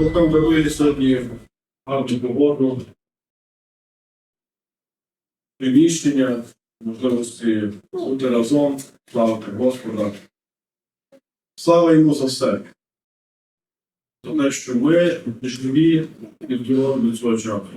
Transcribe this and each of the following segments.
Нам дарує сьогодні гарну приміщення, можливості бути разом, славити Господа. Слава йому за все. Те, що ми живі і здорові до цього часу.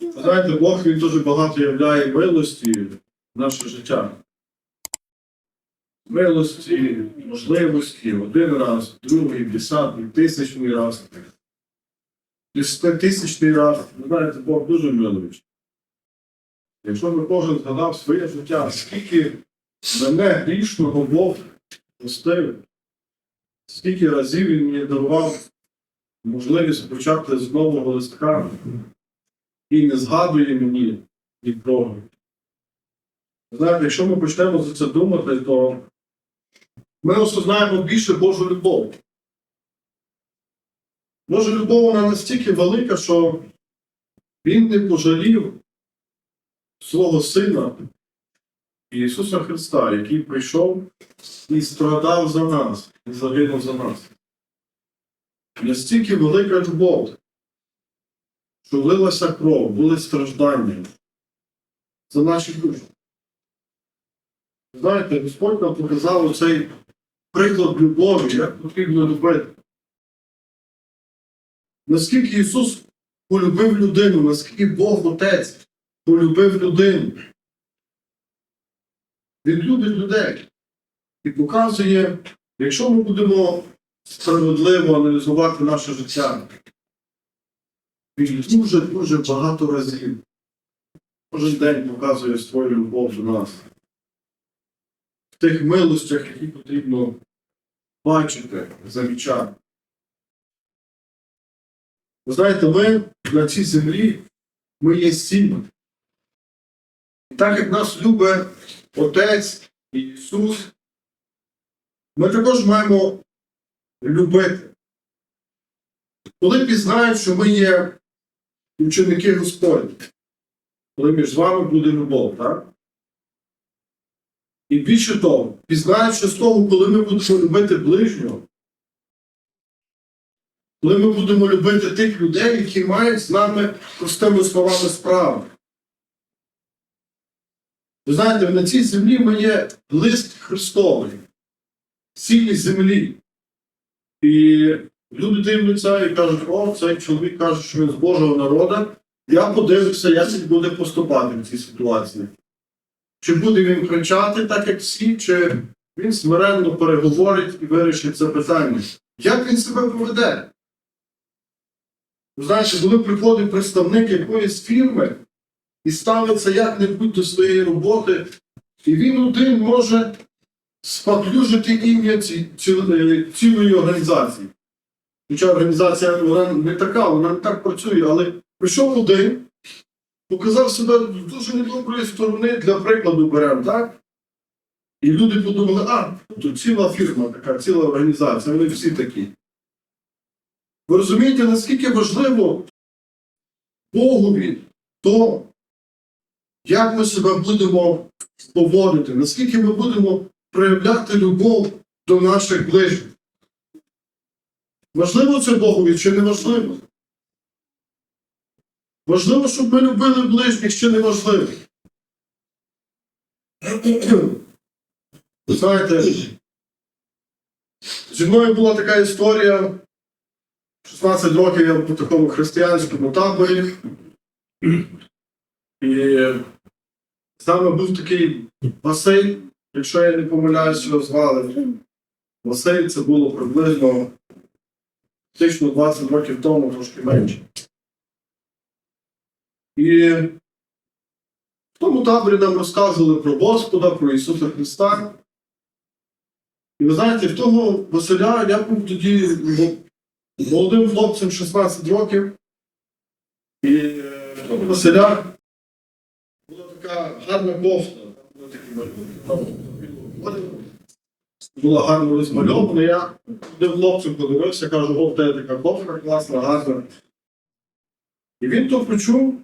Знаєте, Бог він дуже багато являє милості в наше життя. Милості, можливості один раз, другий, десятий, тисячний раз. Десятитисячний раз. Ви знаєте, Бог дуже милуючий. Якщо би кожен згадав своє життя, скільки мене грішного Бог простив, скільки разів він мені дарував можливість почати з нового листка і не згадує мені нікого. Знаєте, якщо ми почнемо за це думати, то ми осознаємо більше Божу любов. Божа любов вона настільки велика, що Він не пожалів свого Сина Ісуса Христа, який прийшов і страдав за нас, і загинув за нас. Настільки велика любов, що лилася кров, були страждання за наші душі. Знаєте, Господь нам показав оцей приклад любові, як потрібно любити. Наскільки Ісус полюбив людину, наскільки Бог Отець полюбив людину. Він любить людей і показує, якщо ми будемо справедливо аналізувати наше життя, він дуже-дуже багато разів кожен день показує свою любов до нас. Тих милостях, які потрібно бачити, замічати. Ви знаєте, ми на цій землі, ми є сім'ї. І так як нас любить Отець і Ісус, ми також маємо любити. Коли пізнають, що ми є ученики Господні, коли між вами буде любов, так? І більше того, пізнаючи з того, коли ми будемо любити ближнього, коли ми будемо любити тих людей, які мають з нами простими словами справи. Ви знаєте, на цій землі ми є лист Христовий, сілі землі. І люди дивляться і кажуть, о, цей чоловік каже, що він з Божого народу. Я подивлюся, як він буде поступати в цій ситуації. Чи буде він кричати, так як всі, чи він смиренно переговорить і вирішить це питання. Як він себе поведе? Ви знаєте, коли приходить представник якоїсь фірми і ставиться як-небудь до своєї роботи, і він один може споплюжити ім'я ці- цілої організації. Хоча організація вона не така, вона не так працює, але прийшов один, показав себе з дуже недоброї сторони, для прикладу беремо, так? І люди подумали, а, тут ціла фірма, така ціла організація, вони всі такі. Ви розумієте, наскільки важливо Богові то, як ми себе будемо поводити, наскільки ми будемо проявляти любов до наших ближніх. Важливо це Богові чи не важливо? Важливо, щоб ми любили ближніх чи не важливо? Знаєте, зі мною була така історія. 16 років я в такому християнському таборі. І саме був такий Василь, якщо я не помиляюсь, його звали. Василь це було приблизно фактично 20 років тому, трошки менше. І в тому таборі нам розказували про Господа, про Ісуса Христа. І ви знаєте, в того Василя я був тоді молодим хлопцем 16 років. І е, в того Василя була така гарна кофта. Була гарно розмальована. Я туди хлопцем подивився, кажу, о, тебе така кофта класна, гарна. І він то почув,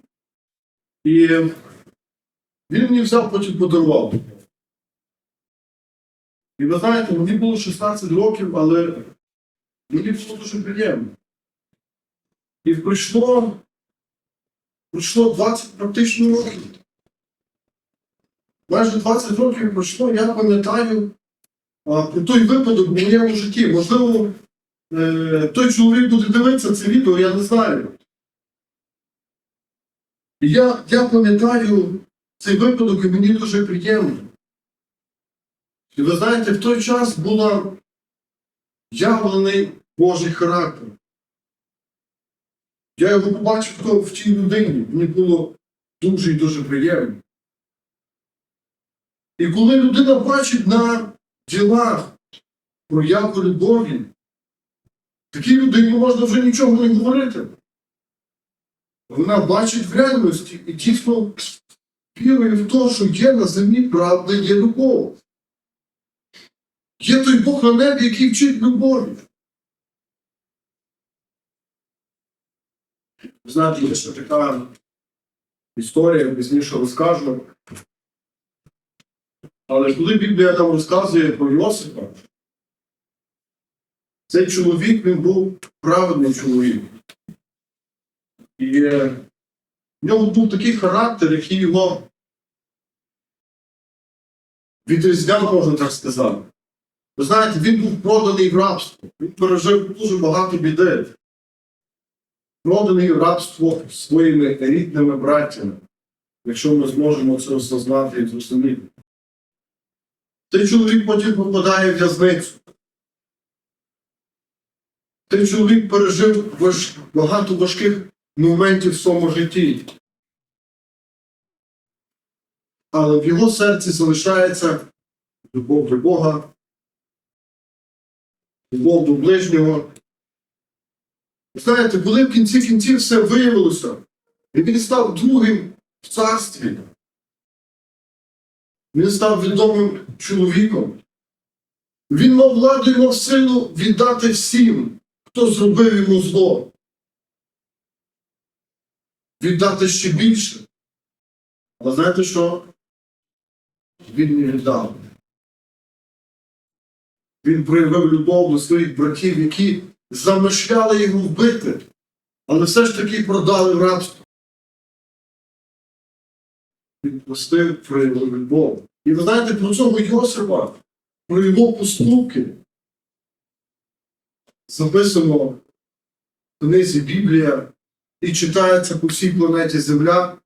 і він мені взяв, потім подарував. І ви знаєте, мені було 16 років, але Мені було дуже приємно. І пройшло, пройшло 20 практично років. Майже 20 років пройшло, я пам'ятаю про той випадок в моєму житті. Можливо, е, той чоловік буде дивитися це відео, я не знаю. Я, я пам'ятаю цей випадок, і мені дуже приємно. І ви знаєте, в той час була явлений Божий характер. Я його побачив в тій людині. Мені було дуже і дуже приємно. І коли людина бачить на ділах прояву любові, такій людині можна вже нічого не говорити. Вона бачить в реальності і дійсно вірує в те, що є на землі правда, є любов. Є той Бог на небі, який вчить любові. Знаєте, є ще така історія, пізніше розкажу. Але коли Біблія там розказує про Йосипа, цей чоловік він був праведний чоловік. І в нього був такий характер, який його відрізняв, можна так сказати. Ви знаєте, він був проданий в рабство. Він пережив дуже багато біди. Проданий в рабство своїми рідними братями, якщо ми зможемо це осознати і зрозуміти. Цей чоловік потім попадає в в'язницю. Цей чоловік пережив багато важких моментів в своєму житті. Але в його серці залишається любов до Бога, любов до ближнього. Знаєте, коли в кінці кінців все виявилося, і він став другим в царстві. Він став відомим чоловіком. Він мав владу і мав силу віддати всім, хто зробив йому зло. Віддати ще більше. Але знаєте що? Він не віддав. Він проявив любов до своїх братів, які замишляли його вбити, але все ж таки продали рабство. Відпустив, проявив любов. І ви знаєте про цього Йосипа, про його поступки. Записано в книзі Біблія і читається по всій планеті Земля.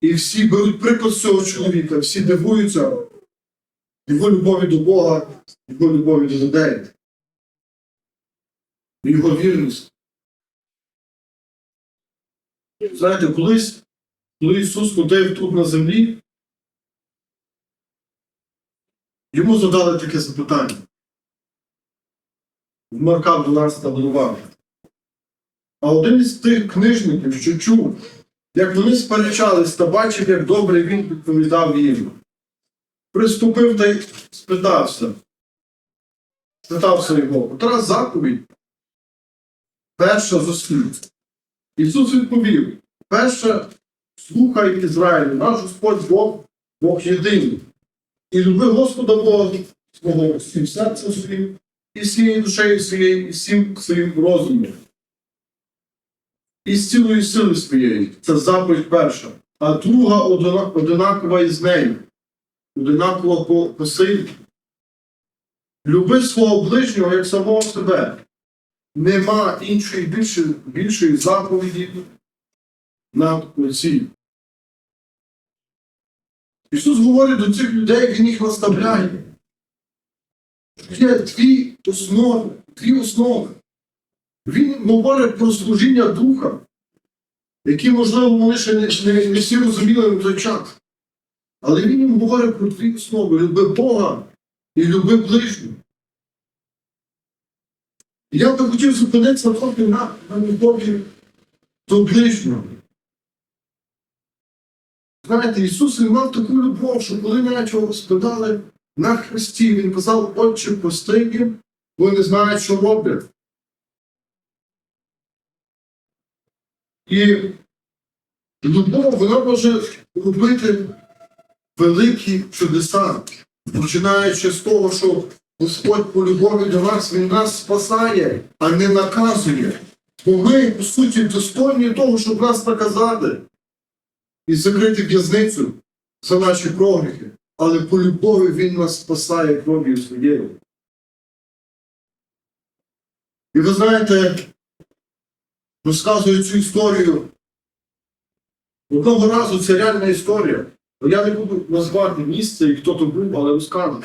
І всі беруть приклад цього чоловіка, всі дивуються його любові до Бога, його любові до людей, його вірність. Знаєте, колись, коли Ісус ходив тут на землі, йому задали таке запитання. В Марка 12 глава. А один із тих книжників, що чув, як вони сперечались та бачив, як добре він відповідав їм. Приступив та й спитався. Спитався його, котра заповідь перша з усіх. Ісус відповів: перша слухай Ізраїлю, наш Господь Бог, Бог єдиний. І люби Господа Бога свого всім серцем своїм, і всією душею своєю, і всім своїм розумом. І з цілої сили своєї. Це заповідь перша. А друга одинакова із нею. Одинакова по, по силі. Люби свого ближнього як самого себе. Нема іншої більшої, більшої заповіді над оці. Ісус говорить до цих людей, Він їх наставляє. Є дві основи, дві основи. Він говорить про служіння духа, які, можливо, вони ще не, не, не всі розуміли на той час. Але він їм говорить про дві основи: люби Бога і люби ближнього. І я би хотів зупинитися трохи на, на любові до ближнього. Знаєте, Ісус він мав таку любов, що коли навіть його спитали на хресті, Він казав, Отче, прости їм, не знають, що роблять. І любов, вона може робити великі чудеса, починаючи з того, що Господь по любові до нас, Він нас спасає, а не наказує. Бо ми, по суті, достойні того, щоб нас наказати і закрити в'язницю за наші прогріхи. Але по любові Він нас спасає кров'ю своєю. І ви знаєте, розказую цю історію. Одного разу це реальна історія. Я не буду назвати місце і хто то був, але розкажу.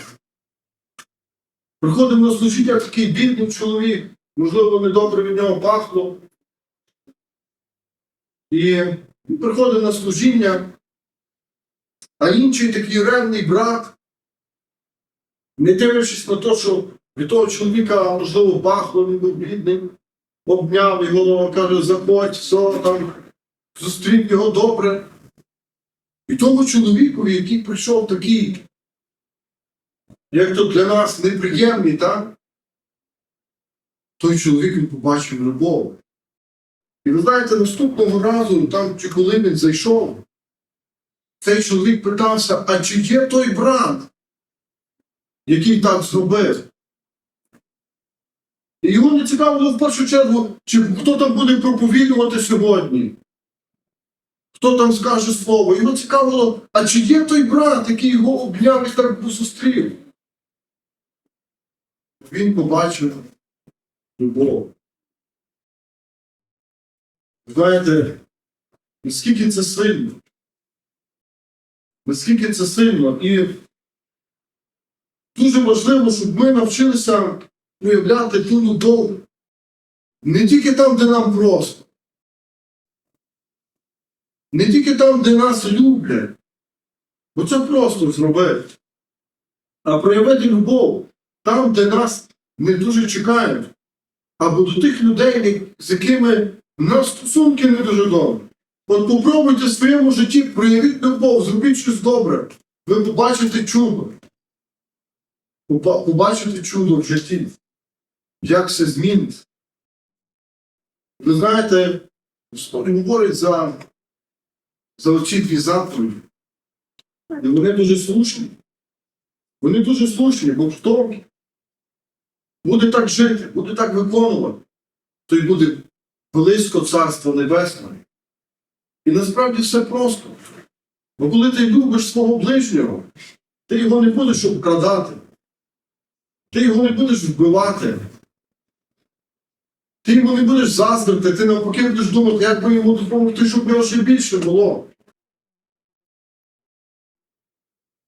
Приходив на служіння такий бідний чоловік, можливо, недобре від нього пахло. І приходив на служіння, а інший такий ревний брат, не дивлячись на те, що від того чоловіка, можливо, пахло, він був бідним, обняв його, каже, заходь, все там, зустрів його добре. І тому чоловікові, який прийшов такий, як то для нас неприємний, так? Той чоловік він побачив любов. І ви знаєте, наступного разу, там чи коли він зайшов, цей чоловік питався, а чи є той брат, який так зробив? Його не цікавило в першу чергу, чи хто там буде проповідувати сьогодні. Хто там скаже слово? Його цікавило, а чи є той брат, який його обняв і так зустрів? Він побачив любов. Знаєте, наскільки це сильно? Наскільки це сильно? І дуже важливо, щоб ми навчилися проявляти ту любов не тільки там, де нам просто. Не тільки там, де нас люблять, бо це просто зробити, а проявити любов там, де нас не дуже чекають, або до тих людей, з якими в нас стосунки не дуже добрі. От попробуйте в своєму житті проявіть любов, зробіть щось добре. Ви побачите чудо. Поба- Побачите чудо в житті. Як все зміниться. Ви знаєте, історія говорить за за оці дві заповіді. І вони дуже слушні. Вони дуже слушні, бо хто буде так жити, буде так виконувати, той буде близько Царства Небесного. І насправді все просто. Бо коли ти любиш свого ближнього, ти його не будеш обкрадати, ти його не будеш вбивати. Ти йому не будеш заздрити, ти навпаки будеш думати, як би йому допомогти, щоб його ще більше було.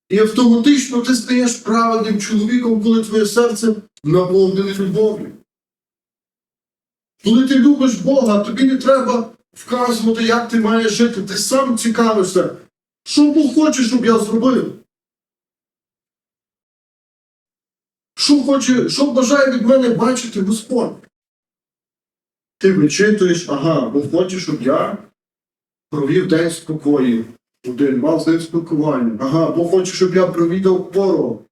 І автоматично ти стаєш праведним чоловіком, коли твоє серце наповнене любов'ю. Коли ти любиш Бога, тобі не треба вказувати, як ти маєш жити. Ти сам цікавишся, що Бог хоче, щоб я зробив. Що хоче, що бажає від мене бачити Господь. Ти вичитуєш, ага, Бог хоче, щоб я провів день спокою. Один мав з ним спілкування. Ага, Бог хоче, щоб я провідав хворого.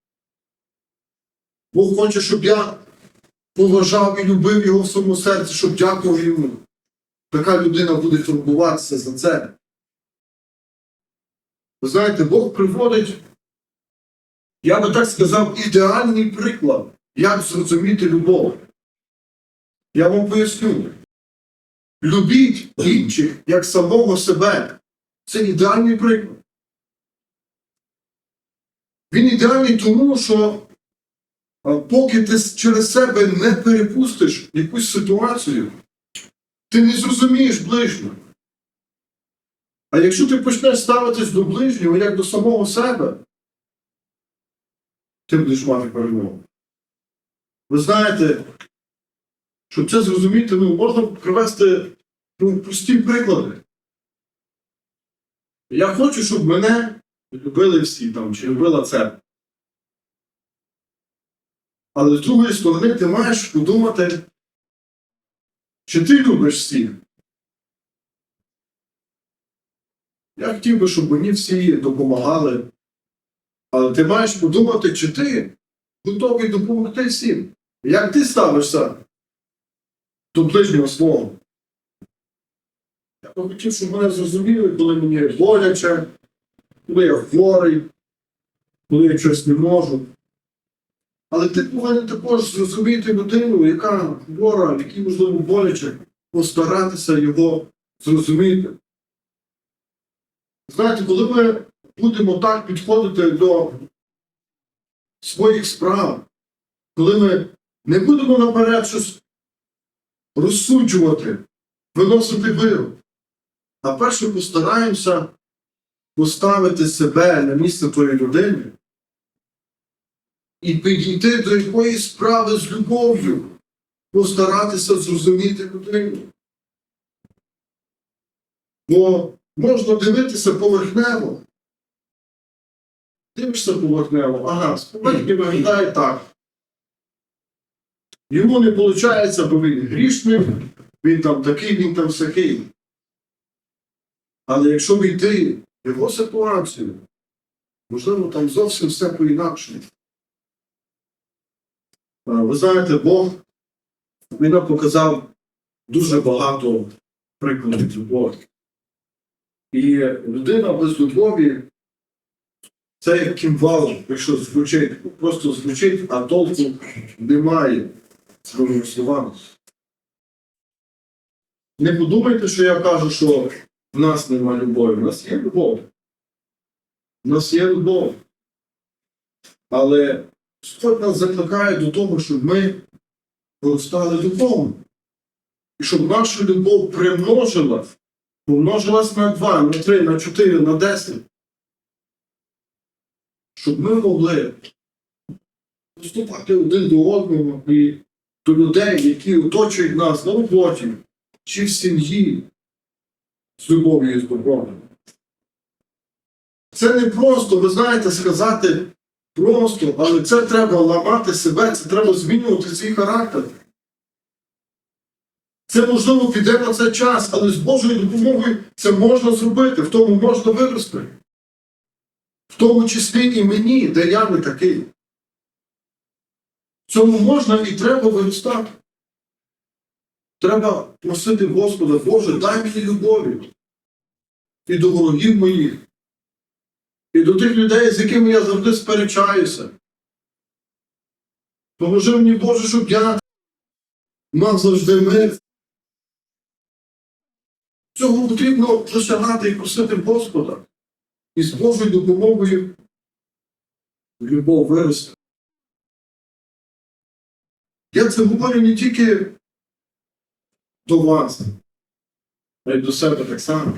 Бог хоче, щоб я поважав і любив його в своєму серці, щоб дякував йому. Така людина буде турбуватися за це. Ви знаєте, Бог приводить, я би так сказав, ідеальний приклад, як зрозуміти любов. Я вам поясню. Любіть інших як самого себе. Це ідеальний приклад. Він ідеальний тому, що поки ти через себе не перепустиш якусь ситуацію, ти не зрозумієш ближнього. А якщо ти почнеш ставитись до ближнього як до самого себе, ти будеш мати перемогу. Ви знаєте, щоб це зрозуміти, ну, можна привести ну, прості приклади. Я хочу, щоб мене любили всі там, чи любила церква. Але з другої сторони, ти маєш подумати, чи ти любиш всіх. Я хотів би, щоб мені всі допомагали. Але ти маєш подумати, чи ти готовий допомогти всім. Як ти ставишся до ближнього свого? Я хотів, щоб мене зрозуміли, коли мені боляче, коли я хворий, коли я щось не можу. Але ти повинен також зрозуміти людину, яка хвора, якій можливо боляче, постаратися його зрозуміти. Знаєте, коли ми будемо так підходити до своїх справ, коли ми не будемо наперед щось розсуджувати, виносити вирок, а перше постараємося поставити себе на місце тої людини і підійти до якоїсь справи з любов'ю, постаратися зрозуміти людину. Бо можна дивитися поверхнево. Дивишся поверхнево, ага, споведні виглядає так. Йому не виходить, бо він грішний, він там такий, він там всякий. Але якщо війти в його ситуацію, можливо, там зовсім все по-інакшому. А, Ви знаєте, Бог він нам показав дуже багато прикладів любові. І людина без любові це як кімвал, якщо звучить, просто звучить, а толку немає своїми словами. Не подумайте, що я кажу, що в нас немає любові. В нас є любов. В нас є любов. Але Господь нас закликає до того, щоб ми зростали духовно. І щоб наша любов примножилась, помножилась на 2, на 3, на 4, на 10. Щоб ми могли поступати один до одного і до людей, які оточують нас на роботі чи в сім'ї з любов'ю і з добром. Це не просто, ви знаєте, сказати просто, але це треба ламати себе, це треба змінювати свій характер. Це можливо піде на це час, але з Божою допомогою це можна зробити, в тому можна вирости. В тому числі і мені, де я не такий. Цьому можна і треба виростати. Треба просити Господа, Боже, дай мені любові. І до ворогів моїх, і до тих людей, з якими я завжди сперечаюся. Поможи мені, Боже, щоб я мав завжди мир. Цього потрібно досягати і просити Господа. І з Божою допомогою любов виросте. Я це говорю не тільки до вас, а й до себе так само.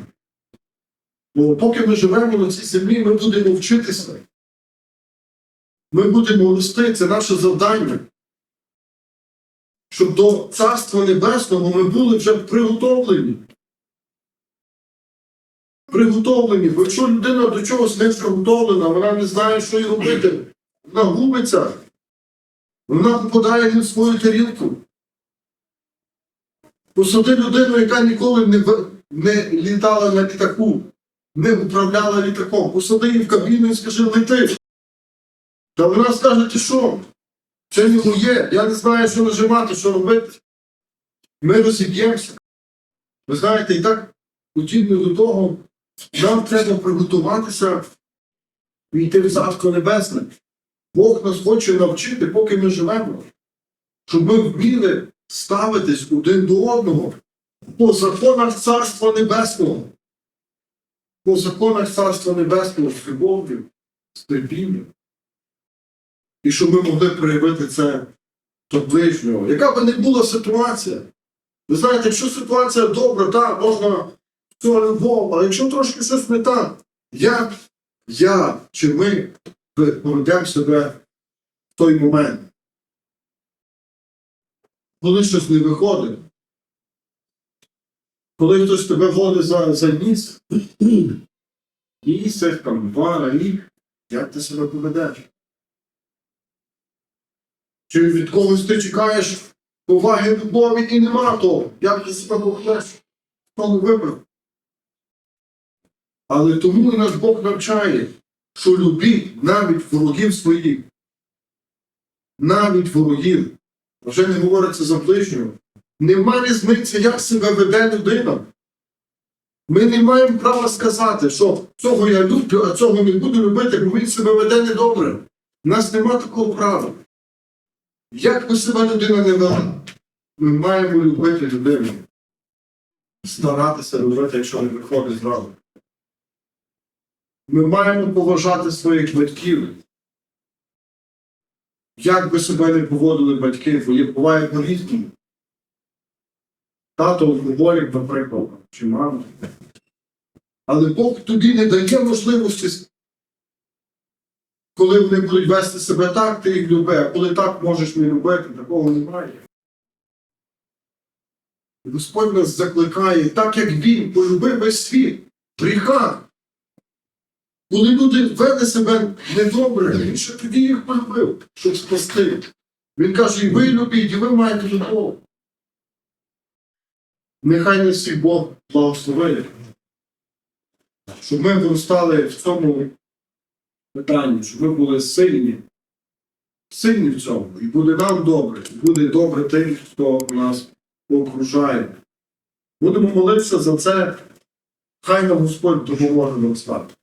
Бо поки ми живемо на цій землі, ми будемо вчитися. Ми будемо рости, це наше завдання. Щоб до Царства Небесного ми були вже приготовлені. Приготовлені. Бо якщо людина до чогось не приготовлена, вона не знає, що їй робити, вона губиться, вона попадає не в свою тарілку. Посади людину, яка ніколи не, не літала на літаку, не управляла літаком. Посади її в кабіну і скажи лети. Та вона скаже, ти що? Це не моє, я не знаю, що нажимати, що робити. Ми розіб'ємося. Ви знаєте, і так подібно до того, нам треба приготуватися війти в Царство Небесне. Бог нас хоче навчити, поки ми живемо, щоб ми вміли ставитись один до одного по законах Царства Небесного. По законах Царства Небесного з любов'ю, з терпінням. І щоб ми могли проявити це до ближнього. Яка би не була ситуація? Ви знаєте, якщо ситуація добра, так, можна цього любов, але якщо трошки щось не так, як я чи ми поведемо себе в той момент? Коли щось не виходить, коли хтось тебе водить за, за ніс, місяць, там, два, рік, як ти себе поведеш? Чи від когось ти чекаєш поваги любові і нема того, як ти себе поведеш в тому випадку? Але тому і наш Бог навчає, що любіть навіть ворогів своїх. Навіть ворогів. Вже не говориться за ближнього. Нема різниці, як себе веде людина. Ми не маємо права сказати, що цього я люблю, а цього не буду любити, бо він себе веде недобре. У нас нема такого права. Як би себе людина не вела, ми маємо любити людину. Старатися робити, якщо не виходить зразу. Ми маємо поважати своїх батьків. Як би себе не поводили батьки, бо є буває по-різному. Тато алкоголік, наприклад, чи мама. Але Бог тобі не дає можливості, коли вони будуть вести себе так, ти їх люби, а коли так можеш не любити, такого немає. Господь нас закликає, так як Він полюбив весь світ, гріха. Коли люди вели себе недобре, він ще тоді їх полюбив, щоб спасти. Він каже, і ви любіть, і ви маєте любов. Нехай нас всіх Бог благословить, щоб ми виростали в цьому питанні, щоб ми були сильні, сильні в цьому, і буде нам добре, і буде добре тим, хто нас окружає. Будемо молитися за це, хай нам Господь допоможе нам стати.